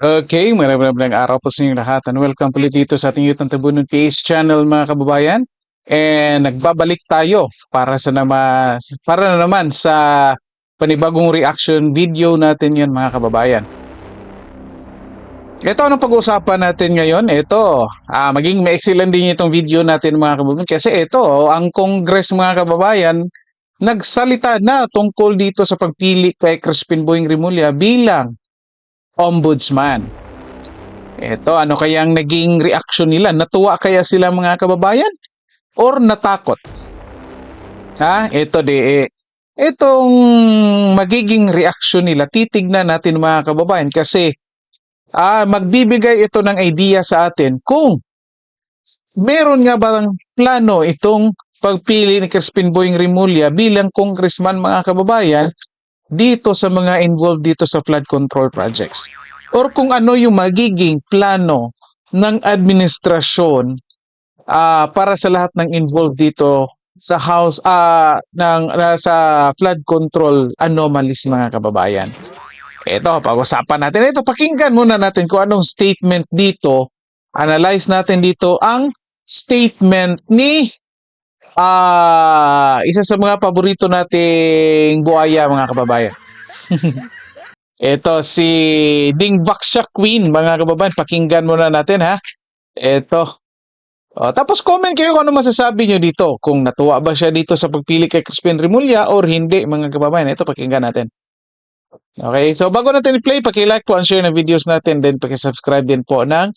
Okay, maraming maraming araw po sa inyong lahat and welcome ulit dito sa ating YouTube Tabunan PH channel mga kababayan. And nagbabalik tayo para sa nama, para na naman sa panibagong reaction video natin yan mga kababayan. Ito anong pag-uusapan natin ngayon? Ito, ah, maging lang din itong video natin mga kababayan kasi ito, ang Congress mga kababayan nagsalita na tungkol dito sa pagpili kay Crispin Boying Rimulya bilang ombudsman. Ito, ano kayang naging reaction nila? Natuwa kaya sila mga kababayan? Or natakot? Ha? Ito di, eh, itong magiging reaction nila, titignan natin mga kababayan kasi ah, magbibigay ito ng idea sa atin kung meron nga bang plano itong pagpili ni Crispin Boying Rimulya bilang congressman mga kababayan dito sa mga involved dito sa flood control projects or kung ano yung magiging plano ng administrasyon ah, para sa lahat ng involved dito sa house ah ng ah, sa flood control anomalies mga kababayan. Ito, pag-usapan natin. Ito, pakinggan muna natin kung anong statement dito. Analyze natin dito ang statement ni ah isa sa mga paborito nating buaya mga kababayan. Ito si Ding Vaksha Queen, mga kababayan. Pakinggan muna natin ha. Ito. O, tapos comment kayo kung ano masasabi nyo dito. Kung natuwa ba siya dito sa pagpili kay Crispin Rimulya or hindi, mga kababayan. Ito, pakinggan natin. Okay, so bago natin i-play, paki-like po and share na videos natin. Then paki-subscribe din po ng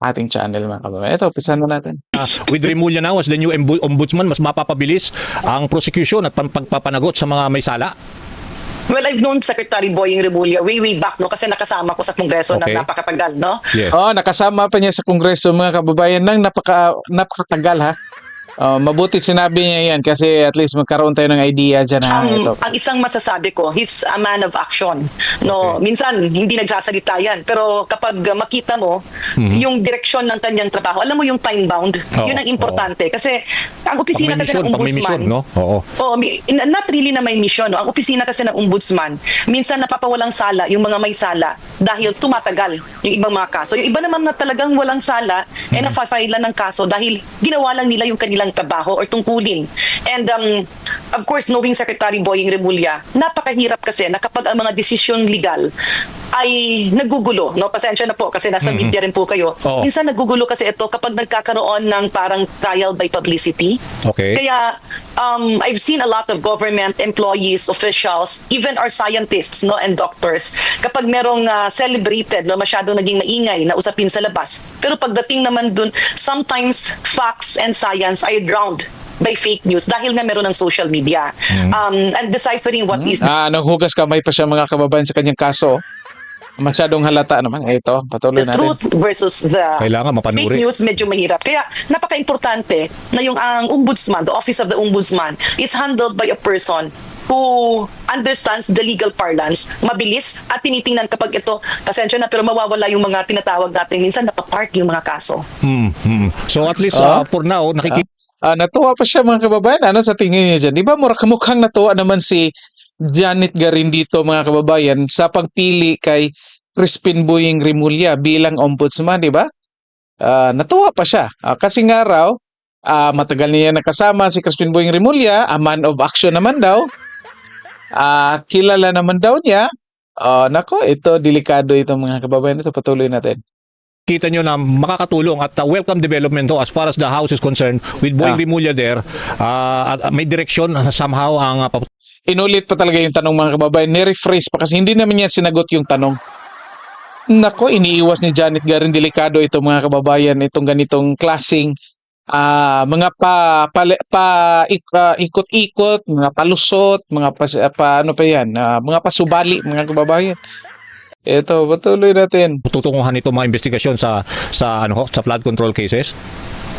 ating channel, mga kababayan. Ito, pisan mo natin. Ah, with Remulla now as the new ombudsman, mas mapapabilis ang prosecution at pagpapanagot sa mga may sala. Well, I've known Secretary Boying Remulla way, way back, no? Kasi nakasama ko sa Kongreso Okay. na napakatagal, no? Yes. Oh, nakasama pa niya sa Kongreso, mga kababayan, ng napaka, napakatagal ha. Oh, mabuti sinabi niya yan kasi at least magkaroon tayo ng idea dyan ha. Ang, Ito. ang isang masasabi ko, he's a man of action. No, minsan hindi nagsasalita yan, pero kapag makita mo yung direksyon ng kanyang trabaho, alam mo yung time bound, Oo, yun ang importante kasi ang opisina kasi ng mission, ombudsman, no? Oo. Oh, not really na may mission. No? Ang opisina kasi ng ombudsman, minsan napapawalang sala yung mga may sala dahil tumatagal yung ibang mga kaso. Yung iba naman na talagang walang sala, eh napafile lang ng kaso dahil ginawa lang nila yung kanilang trabaho or tungkulin. And um, of course, knowing Secretary Boying Remulla, napakahirap kasi na kapag ang mga desisyon legal ay nagugulo, no? Pasensya na po kasi nasa media rin po kayo. Oo. Minsan nagugulo kasi ito kapag nagkakaroon ng parang trial by publicity. Okay. Kaya um, I've seen a lot of government employees, officials, even our scientists no and doctors kapag merong uh, celebrated no masyado naging maingay na usapin sa labas. Pero pagdating naman dun, sometimes facts and science are drowned by fake news dahil nga meron ng social media. Um, and deciphering what is Ah, naghugas kamay pa siya mga kababayan sa kanyang kaso. Masyadong halata naman. Eh, Ito, patuloy the natin. truth versus the Kailangan mapanuri. fake news medyo mahirap. Kaya napaka-importante na yung ang ombudsman, the office of the ombudsman is handled by a person who understands the legal parlance, mabilis at tinitingnan kapag ito, pasensya na pero mawawala yung mga tinatawag natin minsan napapark yung mga kaso. Hmm, hmm. So at least Ah. uh, for now, nakikita Ah, natuwa pa siya mga kababayan. Ano sa tingin niyo dyan? Di ba mura- mukhang natuwa naman si Janet Garin dito mga kababayan sa pagpili kay Crispin Boying Rimulya bilang ombudsman, di ba? Ah, natuwa pa siya. Ah, kasi nga raw, ah, matagal niya nakasama si Crispin Boying Rimulya, a man of action naman daw. Ah, kilala naman daw niya. Ah, nako, ito delikado ito mga kababayan. Ito patuloy natin. kita nyo na makakatulong at uh, welcome development to as far as the house is concerned with Boy Ah. There. Uh, at, uh, may direction uh, somehow ang uh, Inulit pa talaga yung tanong mga kababayan. Ni-rephrase pa kasi hindi naman niya sinagot yung tanong. Nako, iniiwas ni Janet Garin delikado ito mga kababayan itong ganitong klasing ah mga pa, pa, pa ik- ah, ikot-ikot, mga palusot, mga pas, ah, pa, ano pa yan, ah, mga pasubali mga kababayan. Ito, patuloy natin. tutunguhan nito mga investigasyon sa sa ano ho, sa flood control cases.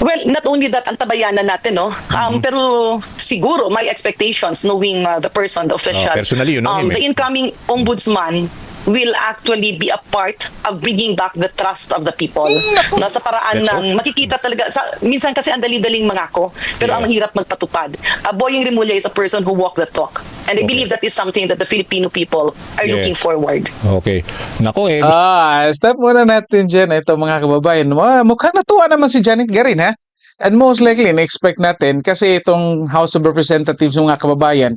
Well, not only that, ang tabayanan natin, no? Um, Pero siguro, my expectations, knowing uh, the person, the official, Oh, personally, yun ang um, him, eh. the incoming ombudsman will actually be a part of bringing back the trust of the people. No, sa paraan Let's ng makikita talaga, sa, minsan kasi ang dali-daling mangako, pero Yeah. ang hirap magpatupad. Uh, Boying Remulla is a person who walk the talk. And I Okay. believe that is something that the Filipino people are Yeah. looking forward. Okay. Nako eh, Ah, stop muna natin dyan. Ito mga kababayan. Mukhang natuwa naman si Janet Garin ha. And most likely, na-expect natin kasi itong House of Representatives mga kababayan,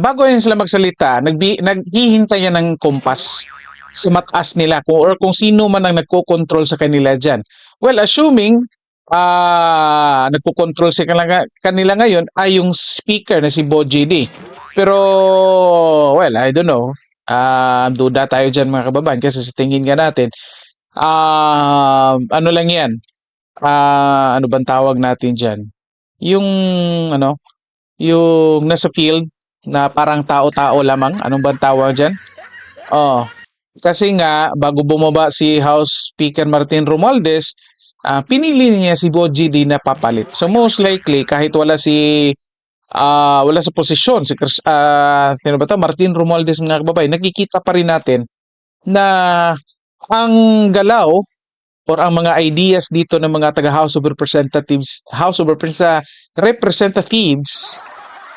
bago yan sila magsalita, nagbi, naghihintay yan ng kompas sa mataas nila kung, or kung sino man ang nagko-control sa kanila dyan. Well, assuming ah nagko-control sa kanila, kanila ngayon ay yung speaker na si Bo GD. Pero, well, I don't know. Ah, duda tayo dyan mga kababayan kasi sa tingin nga natin, ah ano lang yan, ah ano bang tawag natin dyan? Yung, ano, yung nasa field na parang tao-tao lamang, anong bang tawag dyan? Oh, kasi nga, bago bumaba si House Speaker Martin Romualdez, ah, pinili niya si Bo GD na papalit. So most likely, kahit wala si ah wala sa posisyon si ah sino ba to? Martin Romualdez mga kababayan, nakikita pa rin natin na ang galaw or ang mga ideas dito ng mga taga House of Representatives, House of Representa- Representatives,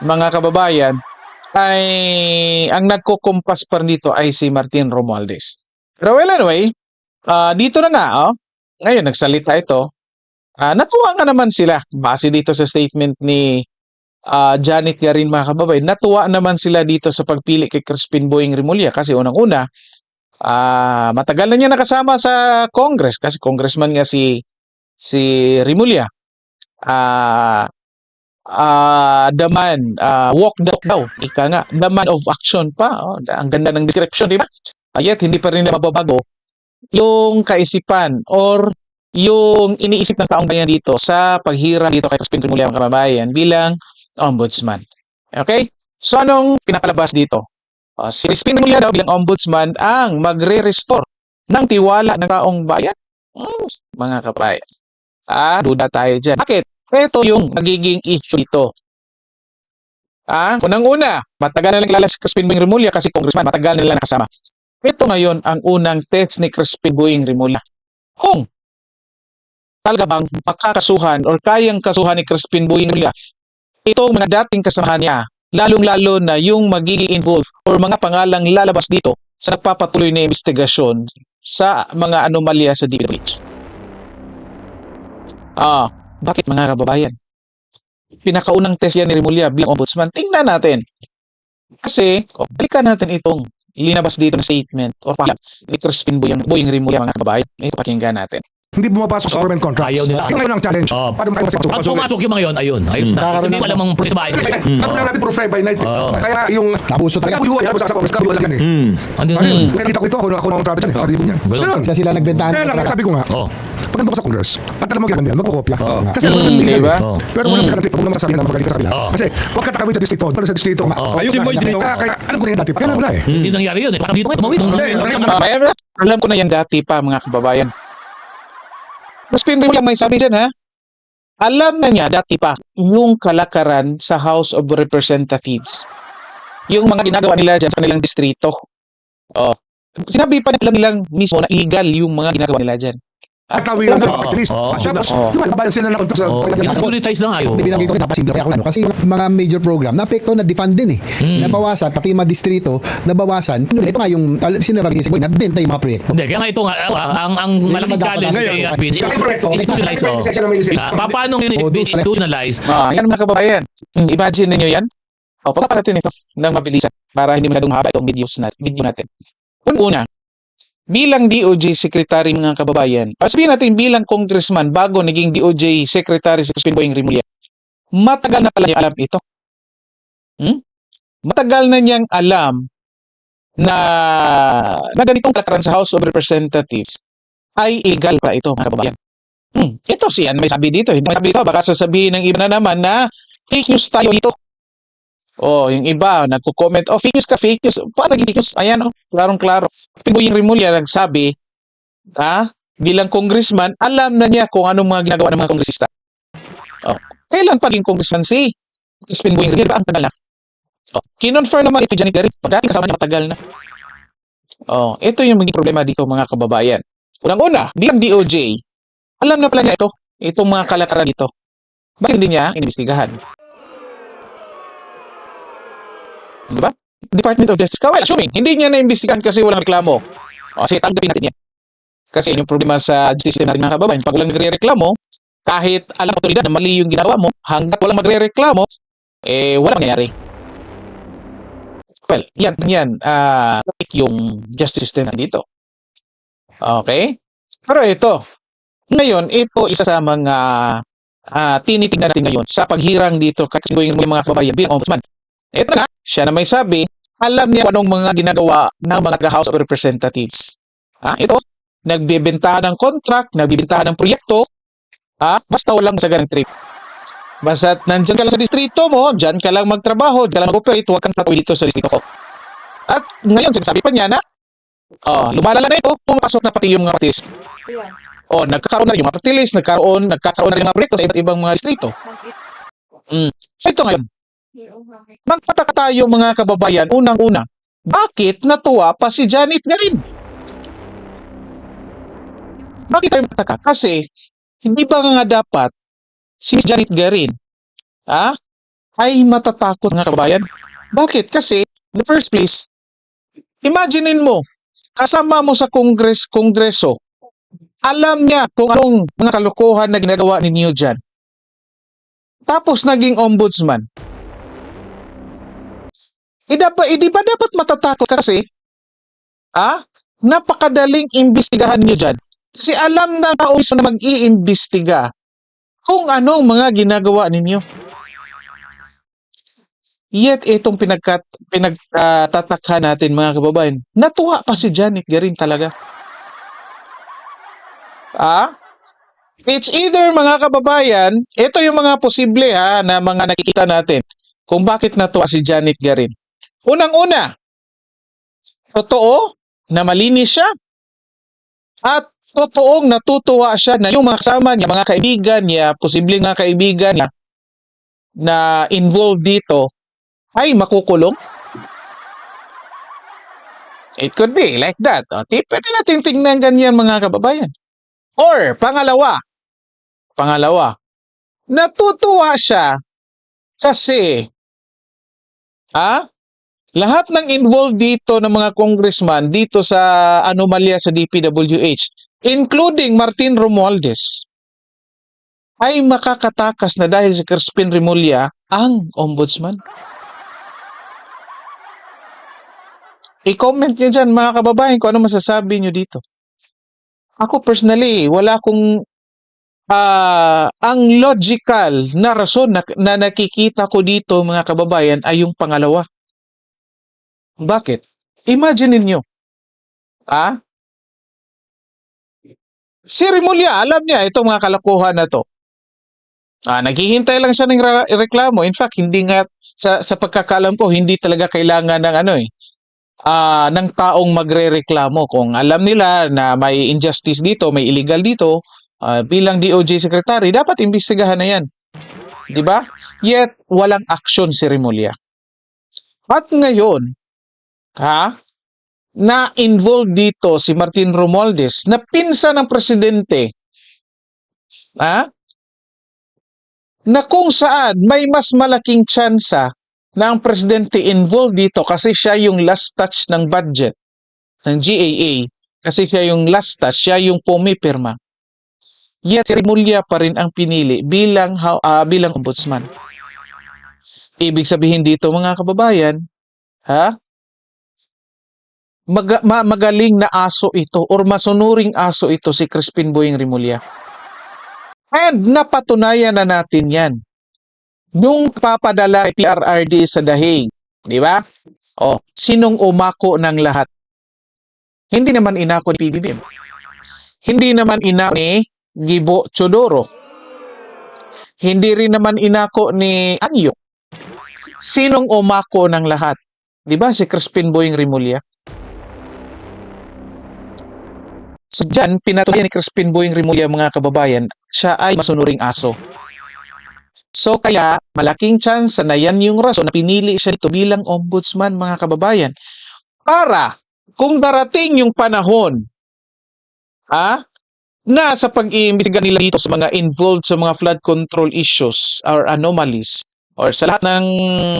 mga kababayan, ay ang nagkukumpas pa dito ay si Martin Romualdez. Pero well anyway, ah, dito na nga, oh, ngayon nagsalita ito, ah, natuwa nga naman sila base dito sa statement ni ah, Janet Garin mga kababayan, natuwa naman sila dito sa pagpili kay Crispin Boying Rimulya kasi unang-una, ah, matagal na niya nakasama sa Congress kasi congressman nga si si Rimulya. Ah ah the man, ah, walk the daw, ika nga, the man of action pa. Oh, ang ganda ng description, di ba? Ah, yet, hindi pa rin mababago yung kaisipan or yung iniisip ng taong bayan dito sa paghiram dito kay Crispin Rimulya mga kababayan bilang ombudsman. Okay? So anong pinapalabas dito? Uh, si Crispin Rimulya daw bilang ombudsman ang magre-restore ng tiwala ng taong bayan. Hmm, mga kababayan. Ah, duda tayo dyan. Bakit? Ito yung magiging issue dito. Ah, unang-una, matagal na lang kilala si Crispin Boying Rimulya kasi congressman, matagal na lang nakasama. Ito ngayon ang unang test ni Crispin Boying Rimulya. Kung talaga bang makakasuhan or kayang kasuhan ni Crispin Boying Rimulya itong mga dating kasamahan niya, lalong-lalo na yung magiging involved or mga pangalang lalabas dito sa nagpapatuloy na investigasyon sa mga anomalya sa DPWH. Ah, bakit mga kababayan? Pinakaunang test yan ni Rimulya bilang ombudsman. Tingnan natin. Kasi, balikan natin itong linabas dito na statement or pahayag ni Crispin Boying, Boying Rimulya mga kababayan. Ito pakinggan natin. Hindi bumapasok sa government contracts. Ayaw nila. Yung ngayon ang challenge. Oo. Paano mo kayo Pag pumasok yung mga yun, ayun, ayos na. Kasi hindi mo alam ang proseso ba Ano lang natin Friday by night. Oo. Kaya yung... Napuso talaga. Kaya ano sa Congress, kabuhay lang yan eh. Ano Ano yun? yun? Nakita ko ito, ako, ako na ang travel dyan eh. Karibo niyan. Ganun. Kasi sila nagbentahan. Kaya lang, sabi ko nga, Oh. pag nandun ka sa Congress, at alam mo gagawin yan, magkakopya. Oo. Kasi alam mo di ba? Oo. Pero kung naman sa kanila, huwag naman sasabihin na magaling ka sa kanila. Kasi huwag ka takawin sa district hall. Pero sa Oo. ayun, Boy, kaya, kaya, kaya, alam ko na yan dati. Kaya wala eh. Hindi nangyari yun. Eh. Baka dito ano Ah, may- alam ko na yan dati pa mga kababayan. Mas pinrin lang may sabi dyan ha. Alam na niya dati pa yung kalakaran sa House of Representatives. Yung mga ginagawa nila dyan sa kanilang distrito. Oh. Sinabi pa nila nilang mismo na illegal yung mga ginagawa nila dyan. Tawiran na, Oo. at least. Oo. Tapos, kabayan sila na kontra sa... Securitize na nga yun. Hindi binanggit ko napasimple kaya ako ano. Kasi yung mga major program, naapekto na defund din eh. Hmm. Nabawasan, pati yung mga distrito, nabawasan. Ito nga yung, al- sinabi ni Boy, nabenta yung mga proyekto. Hindi, kaya nga ito nga, ah, ang, ang malaking challenge kay ngayon. Aspin, Kaya yung proyekto, institutionalize, kaya oh. Ah, paano yun institutionalize? Ah, yan mga kababayan. Hmm, Imagine niyo yan. O, pagka natin ito ng mabilisan para hindi masyadong mahaba itong videos natin, video natin. Una, bilang DOJ Secretary mga kababayan, o sabihin natin bilang congressman bago naging DOJ Secretary si Crispin Boying Rimulya, matagal na pala niya alam ito. Hmm? Matagal na niyang alam na, na ganitong kalakaran sa House of Representatives ay illegal pa ito mga kababayan. Hmm. Ito siya, may sabi dito. Hindi may sabi dito. Baka sasabihin ng iba na naman na fake news tayo dito. Oh, yung iba, nagko-comment, oh, fake news ka, fake news. Naging fake news? Ayan, oh, klarong-klaro. Pinuy yung Rimulya nagsabi, ah, bilang congressman, alam na niya kung anong mga ginagawa ng mga kongresista. Oh, kailan pa naging congressman si Crispin Boying Rimulya? Ang tagal na. Oh, kinonfirm naman ito Janet Garit. Dating kasama niya matagal na. Oh, ito yung maging problema dito mga kababayan. Unang-una, bilang DOJ, alam na pala niya ito, itong mga kalakaran dito. Bakit hindi niya inimbestigahan? Di ba? Department of Justice. Well, assuming, hindi niya na-imbestigahan kasi walang reklamo. O, kasi tanggapin natin yan. Kasi yun yung problema sa justice system natin mga kababayan. Pag walang nagre-reklamo, kahit alam otoridad na mali yung ginawa mo, hanggat walang magre-reklamo, eh, walang mangyayari. Well, yan, yan, ah, yung justice system nandito. Okay? Pero ito, ngayon, ito isa sa mga ah, tinitingnan natin ngayon sa paghirang dito kasi yung mga kababayan bilang ombudsman. Ito na, siya na may sabi, alam niya anong mga ginagawa ng mga House of Representatives. Ha? Ito, nagbibenta ng contract, nagbibenta ng proyekto, ha? basta walang masaganang trip. Basta nandyan ka lang sa distrito mo, dyan ka lang magtrabaho, dyan ka lang mag-operate, huwag kang tatawid dito sa distrito ko. At ngayon, sinasabi pa niya na, oh, lumalala na ito, pumapasok na pati yung mga patis. Oh, nagkakaroon na rin yung mga party list, nagkaroon, nagkakaroon na rin yung mga proyekto sa iba't ibang mga distrito. Mm. So ito ngayon, magpataka tayo mga kababayan, unang-una, bakit natuwa pa si Janet nga rin? Bakit tayo magpataka? Kasi, hindi ba nga dapat si Janet Garin, ah, ay matatakot mga kababayan? Bakit? Kasi, the first place, imaginein mo, kasama mo sa kongres, kongreso, alam niya kung anong mga kalokohan na ginagawa ninyo dyan. Tapos naging ombudsman. Hindi ba, hindi ba dapat matatakot kasi, ah, napakadaling imbestigahan niyo dyan. Kasi alam na tao mismo na mag-iimbestiga kung anong mga ginagawa ninyo. Yet itong pinagkat, pinagtatakha natin mga kababayan, natuwa pa si Janet Garin talaga. Ah? It's either mga kababayan, ito yung mga posible ha, na mga nakikita natin kung bakit natuwa si Janet Garin. Unang-una, totoo na malinis siya at totoong natutuwa siya na yung mga kasama niya, mga kaibigan niya, posibleng mga kaibigan niya na involved dito ay makukulong. It could be like that. O, di, pwede natin tingnan ganyan mga kababayan. Or, pangalawa, pangalawa, natutuwa siya kasi, ah, lahat ng involved dito ng mga congressman dito sa anomalya sa DPWH, including Martin Romualdez, ay makakatakas na dahil si Crispin Remulla ang ombudsman. I-comment nyo dyan mga kababayan kung ano masasabi nyo dito. Ako personally, wala akong ah, ang logical na rason na, na nakikita ko dito mga kababayan ay yung pangalawa. Bakit? Imagine niyo. Ah? Si Remulla, alam niya itong mga kalokohan na to. Ah, naghihintay lang siya ng re- reklamo. In fact, hindi nga sa sa pagkakaalam ko, hindi talaga kailangan ng ano eh ah ng taong magrereklamo kung alam nila na may injustice dito, may illegal dito, ah, bilang DOJ secretary, dapat imbestigahan na 'yan. 'Di ba? Yet walang action si Remulla. At ngayon, ha? Na involved dito si Martin Romualdez na pinsan ng presidente. Ha? Na kung saan may mas malaking tsansa na ang presidente involved dito kasi siya yung last touch ng budget ng GAA kasi siya yung last touch, siya yung pumipirma. Yet si Remulla pa rin ang pinili bilang ah, bilang ombudsman. Ibig sabihin dito mga kababayan, ha? Mag- ma- magaling na aso ito or masunuring aso ito si Crispin Boying Remulla. And napatunayan na natin yan nung papadala kay PRRD sa dahig, di ba? O, sinong umako ng lahat? Hindi naman inako ni PBBM. Hindi naman inako ni Gibo Chodoro. Hindi rin naman inako ni Anyo. Sinong umako ng lahat? Di ba si Crispin Boying Remulla? So dyan, pinatuloy ni Crispin Boying Remulla mga kababayan, siya ay masunuring aso. So kaya malaking chance na yan yung rason na pinili siya dito bilang ombudsman mga kababayan. Para kung darating yung panahon ha, na sa pag-iimbestiga nila dito sa mga involved sa mga flood control issues or anomalies, or sa lahat ng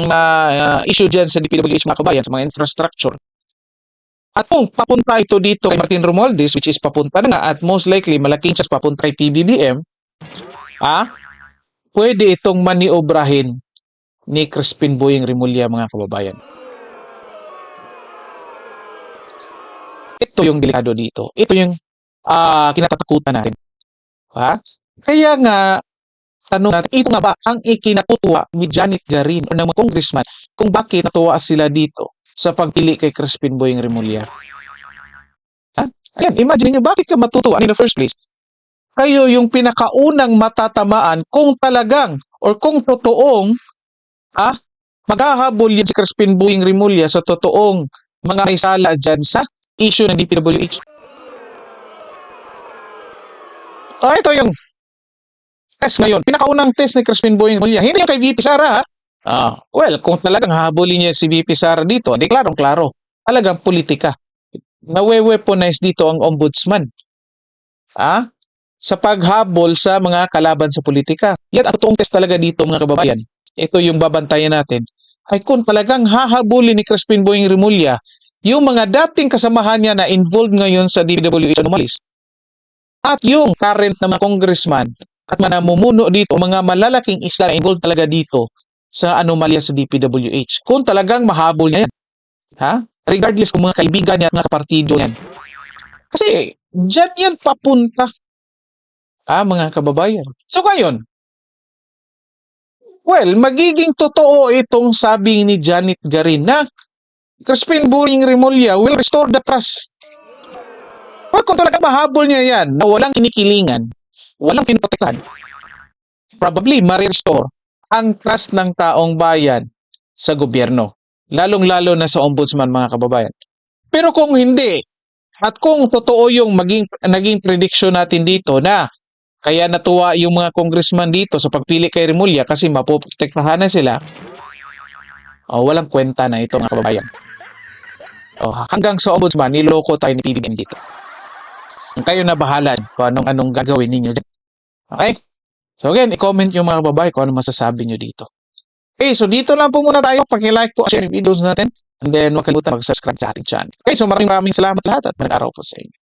ah, issue dyan sa DPWH mga kabayan, sa mga infrastructure. At kung papunta ito dito kay Martin Romualdez, which is papunta na nga, at most likely malaking chance papunta kay PBBM, ah, pwede itong maniobrahin ni Crispin Boying Rimulya mga kababayan. Ito yung delikado dito. Ito yung ah, kinatatakutan natin. Ha? Kaya nga, tanong natin, ito nga ba ang ikinatutuwa ni Janet Garin o ng mga congressman kung bakit natuwa sila dito sa pagpili kay Crispin Boying Rimulya? Ha? Ayan, imagine nyo, bakit ka matutuwa in the first place? Kayo yung pinakaunang matatamaan kung talagang or kung totoong ah, maghahabol yan si Crispin Boying Rimulya sa totoong mga may sala dyan sa issue ng DPWH. Oh, ito yung test ngayon. Pinakaunang test ni Crispin Boying Rimulya. Hindi yung kay VP Sara. ha? Ah, well, kung talagang hahabulin niya si VP Sara dito, di klarong-klaro. Talagang politika. Nawe-weaponize dito ang ombudsman. Ah? Sa paghabol sa mga kalaban sa politika. Yan ang totoong test talaga dito mga kababayan. Ito yung babantayan natin. Ay kung talagang hahabulin ni Crispin Boying Rimulya yung mga dating kasamahan niya na involved ngayon sa DPWH anomalies at yung current na mga congressman at mga namumuno dito, mga malalaking isla na involved talaga dito sa anomalya sa DPWH. Kung talagang mahabol niya yan. Ha? Regardless kung mga kaibigan niya mga kapartido yan. Kasi dyan yan papunta. Ah, mga kababayan. So ngayon, well, magiging totoo itong sabi ni Janet Garin na Crispin Boring Rimulya will restore the trust Well, kung talaga mahabol niya yan, na walang kinikilingan, walang pinoprotektahan, probably ma-restore ang trust ng taong bayan sa gobyerno. Lalong-lalo na sa ombudsman mga kababayan. Pero kung hindi, at kung totoo yung maging, naging prediction natin dito na kaya natuwa yung mga congressman dito sa pagpili kay Remulla kasi mapoprotektahan na sila, oh, walang kwenta na ito mga kababayan. Oh, hanggang sa ombudsman, niloko tayo ni PBBM dito. Kayo na bahala kung anong anong gagawin ninyo dyan. Okay? So again, i-comment yung mga babae kung ano masasabi nyo dito. Okay, so dito lang po muna tayo. Pag-like po, share yung videos natin. And then, huwag kalimutan mag-subscribe sa ating channel. Okay, so maraming maraming salamat sa lahat at magandang araw po sa inyo.